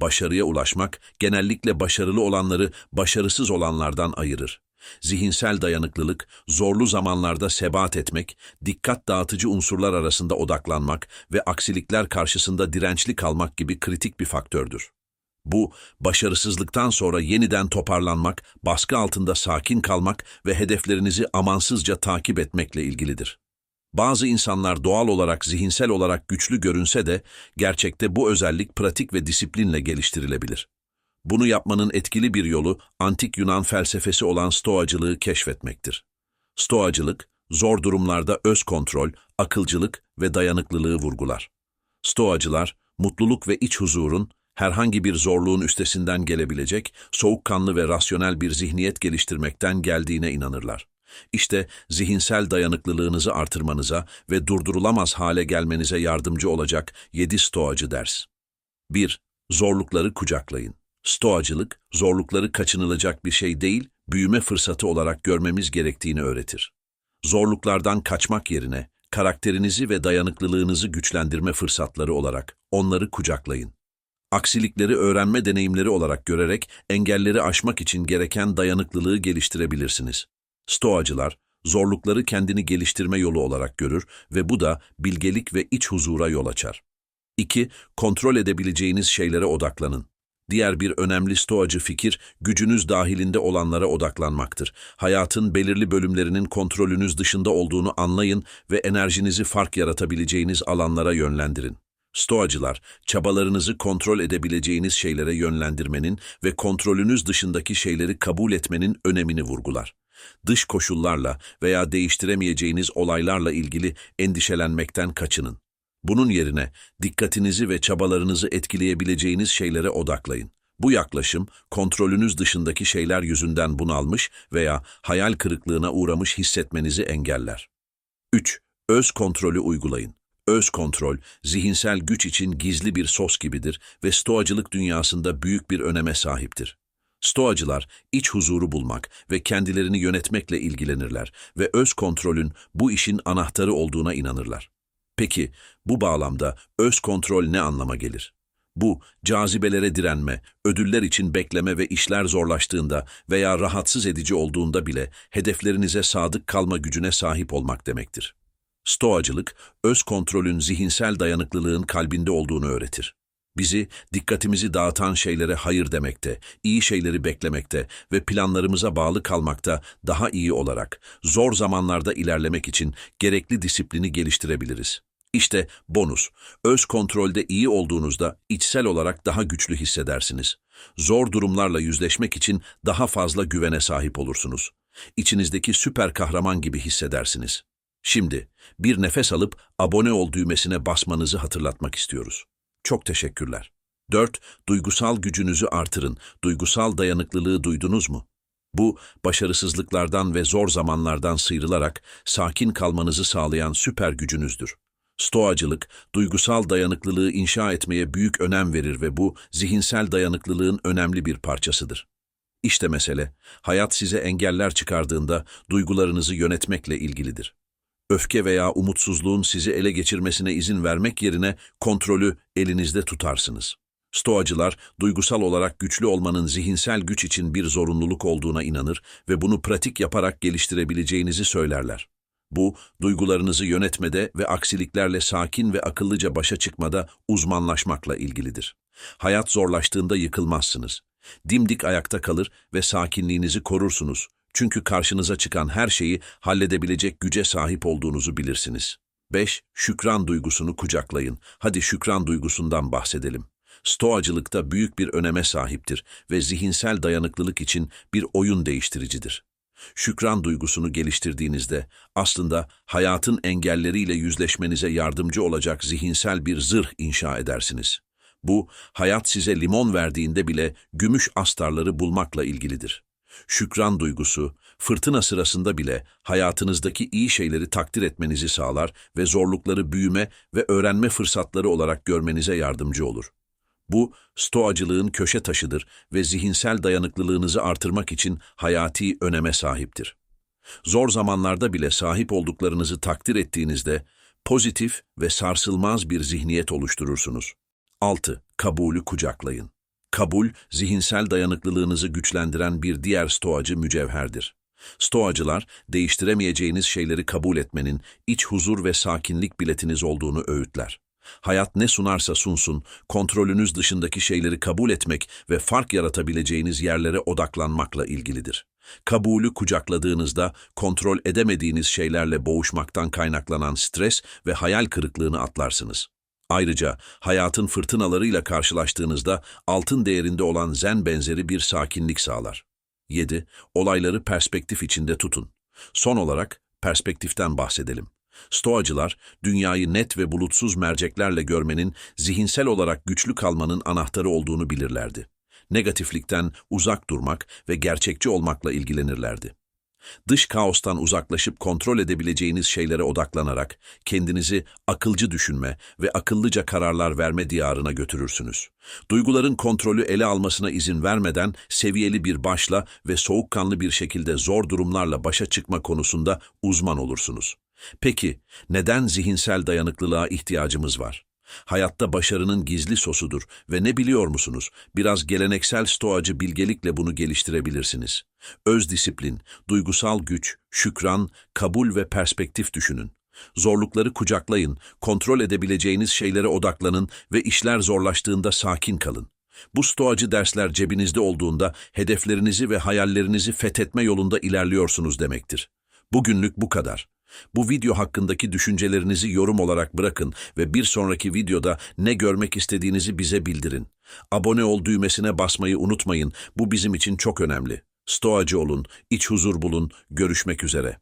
başarıya ulaşmak genellikle başarılı olanları başarısız olanlardan ayırır. Zihinsel dayanıklılık, zorlu zamanlarda sebat etmek, dikkat dağıtıcı unsurlar arasında odaklanmak ve aksilikler karşısında dirençli kalmak gibi kritik bir faktördür. Bu, başarısızlıktan sonra yeniden toparlanmak, baskı altında sakin kalmak ve hedeflerinizi amansızca takip etmekle ilgilidir. Bazı insanlar doğal olarak zihinsel olarak güçlü görünse de gerçekte bu özellik pratik ve disiplinle geliştirilebilir. Bunu yapmanın etkili bir yolu antik Yunan felsefesi olan stoacılığı keşfetmektir. Stoacılık, zor durumlarda öz kontrol, akılcılık ve dayanıklılığı vurgular. Stoacılar, mutluluk ve iç huzurun, herhangi bir zorluğun üstesinden gelebilecek, soğukkanlı ve rasyonel bir zihniyet geliştirmekten geldiğine inanırlar. İşte zihinsel dayanıklılığınızı artırmanıza ve durdurulamaz hale gelmenize yardımcı olacak 7 stoacı ders. 1. Zorlukları kucaklayın. Stoacılık, zorlukları kaçınılacak bir şey değil, büyüme fırsatı olarak görmemiz gerektiğini öğretir. Zorluklardan kaçmak yerine, karakterinizi ve dayanıklılığınızı güçlendirme fırsatları olarak onları kucaklayın. Aksilikleri öğrenme deneyimleri olarak görerek engelleri aşmak için gereken dayanıklılığı geliştirebilirsiniz. Stoacılar, zorlukları kendini geliştirme yolu olarak görür ve bu da bilgelik ve iç huzura yol açar. 2. Kontrol edebileceğiniz şeylere odaklanın. Diğer bir önemli stoacı fikir, gücünüz dahilinde olanlara odaklanmaktır. Hayatın belirli bölümlerinin kontrolünüz dışında olduğunu anlayın ve enerjinizi fark yaratabileceğiniz alanlara yönlendirin. Stoacılar, çabalarınızı kontrol edebileceğiniz şeylere yönlendirmenin ve kontrolünüz dışındaki şeyleri kabul etmenin önemini vurgular. Dış koşullarla veya değiştiremeyeceğiniz olaylarla ilgili endişelenmekten kaçının. Bunun yerine dikkatinizi ve çabalarınızı etkileyebileceğiniz şeylere odaklayın. Bu yaklaşım, kontrolünüz dışındaki şeyler yüzünden bunalmış veya hayal kırıklığına uğramış hissetmenizi engeller. 3. Öz kontrolü uygulayın. Öz kontrol, zihinsel güç için gizli bir sos gibidir ve stoacılık dünyasında büyük bir öneme sahiptir. Stoacılar, iç huzuru bulmak ve kendilerini yönetmekle ilgilenirler ve öz kontrolün bu işin anahtarı olduğuna inanırlar. Peki, bu bağlamda öz kontrol ne anlama gelir? Bu, cazibelere direnme, ödüller için bekleme ve işler zorlaştığında veya rahatsız edici olduğunda bile hedeflerinize sadık kalma gücüne sahip olmak demektir. Stoacılık, öz kontrolün zihinsel dayanıklılığın kalbinde olduğunu öğretir. Bizi, dikkatimizi dağıtan şeylere hayır demekte, iyi şeyleri beklemekte ve planlarımıza bağlı kalmakta daha iyi olarak, zor zamanlarda ilerlemek için gerekli disiplini geliştirebiliriz. İşte bonus, öz kontrolde iyi olduğunuzda içsel olarak daha güçlü hissedersiniz. Zor durumlarla yüzleşmek için daha fazla güvene sahip olursunuz. İçinizdeki süper kahraman gibi hissedersiniz. Şimdi bir nefes alıp abone ol düğmesine basmanızı hatırlatmak istiyoruz. Çok teşekkürler. 4. Duygusal gücünüzü artırın. Duygusal dayanıklılığı duydunuz mu? Bu, başarısızlıklardan ve zor zamanlardan sıyrılarak sakin kalmanızı sağlayan süper gücünüzdür. Stoacılık, duygusal dayanıklılığı inşa etmeye büyük önem verir ve bu, zihinsel dayanıklılığın önemli bir parçasıdır. İşte mesele, hayat size engeller çıkardığında duygularınızı yönetmekle ilgilidir. Öfke veya umutsuzluğun sizi ele geçirmesine izin vermek yerine kontrolü elinizde tutarsınız. Stoacılar, duygusal olarak güçlü olmanın zihinsel güç için bir zorunluluk olduğuna inanır ve bunu pratik yaparak geliştirebileceğinizi söylerler. Bu, duygularınızı yönetmede ve aksiliklerle sakin ve akıllıca başa çıkmada uzmanlaşmakla ilgilidir. Hayat zorlaştığında yıkılmazsınız. Dimdik ayakta kalır ve sakinliğinizi korursunuz. Çünkü karşınıza çıkan her şeyi halledebilecek güce sahip olduğunuzu bilirsiniz. 5. Şükran duygusunu kucaklayın. Hadi şükran duygusundan bahsedelim. Stoacılıkta büyük bir öneme sahiptir ve zihinsel dayanıklılık için bir oyun değiştiricidir. Şükran duygusunu geliştirdiğinizde aslında hayatın engelleriyle yüzleşmenize yardımcı olacak zihinsel bir zırh inşa edersiniz. Bu, hayat size limon verdiğinde bile gümüş astarları bulmakla ilgilidir. Şükran duygusu, fırtına sırasında bile hayatınızdaki iyi şeyleri takdir etmenizi sağlar ve zorlukları büyüme ve öğrenme fırsatları olarak görmenize yardımcı olur. Bu, stoacılığın köşe taşıdır ve zihinsel dayanıklılığınızı artırmak için hayati öneme sahiptir. Zor zamanlarda bile sahip olduklarınızı takdir ettiğinizde pozitif ve sarsılmaz bir zihniyet oluşturursunuz. 6. Kabulü kucaklayın. Kabul, zihinsel dayanıklılığınızı güçlendiren bir diğer stoacı mücevherdir. Stoacılar, değiştiremeyeceğiniz şeyleri kabul etmenin, iç huzur ve sakinlik biletiniz olduğunu öğütler. Hayat ne sunarsa sunsun, kontrolünüz dışındaki şeyleri kabul etmek ve fark yaratabileceğiniz yerlere odaklanmakla ilgilidir. Kabulü kucakladığınızda kontrol edemediğiniz şeylerle boğuşmaktan kaynaklanan stres ve hayal kırıklığını atlarsınız. Ayrıca hayatın fırtınalarıyla karşılaştığınızda altın değerinde olan zen benzeri bir sakinlik sağlar. 7. Olayları perspektif içinde tutun. Son olarak perspektiften bahsedelim. Stoacılar, dünyayı net ve bulutsuz merceklerle görmenin, zihinsel olarak güçlü kalmanın anahtarı olduğunu bilirlerdi. Negatiflikten uzak durmak ve gerçekçi olmakla ilgilenirlerdi. Dış kaostan uzaklaşıp kontrol edebileceğiniz şeylere odaklanarak kendinizi akılcı düşünme ve akıllıca kararlar verme diyarına götürürsünüz. Duyguların kontrolü ele almasına izin vermeden seviyeli bir başla ve soğukkanlı bir şekilde zor durumlarla başa çıkma konusunda uzman olursunuz. Peki, neden zihinsel dayanıklılığa ihtiyacımız var? Hayatta başarının gizli sosudur ve ne biliyor musunuz? Biraz geleneksel stoacı bilgelikle bunu geliştirebilirsiniz. Öz disiplin, duygusal güç, şükran, kabul ve perspektif düşünün. Zorlukları kucaklayın, kontrol edebileceğiniz şeylere odaklanın ve işler zorlaştığında sakin kalın. Bu stoacı dersler cebinizde olduğunda hedeflerinizi ve hayallerinizi fethetme yolunda ilerliyorsunuz demektir. Bugünlük bu kadar. Bu video hakkındaki düşüncelerinizi yorum olarak bırakın ve bir sonraki videoda ne görmek istediğinizi bize bildirin. Abone ol düğmesine basmayı unutmayın. Bu bizim için çok önemli. Stoacı olun, iç huzur bulun. Görüşmek üzere.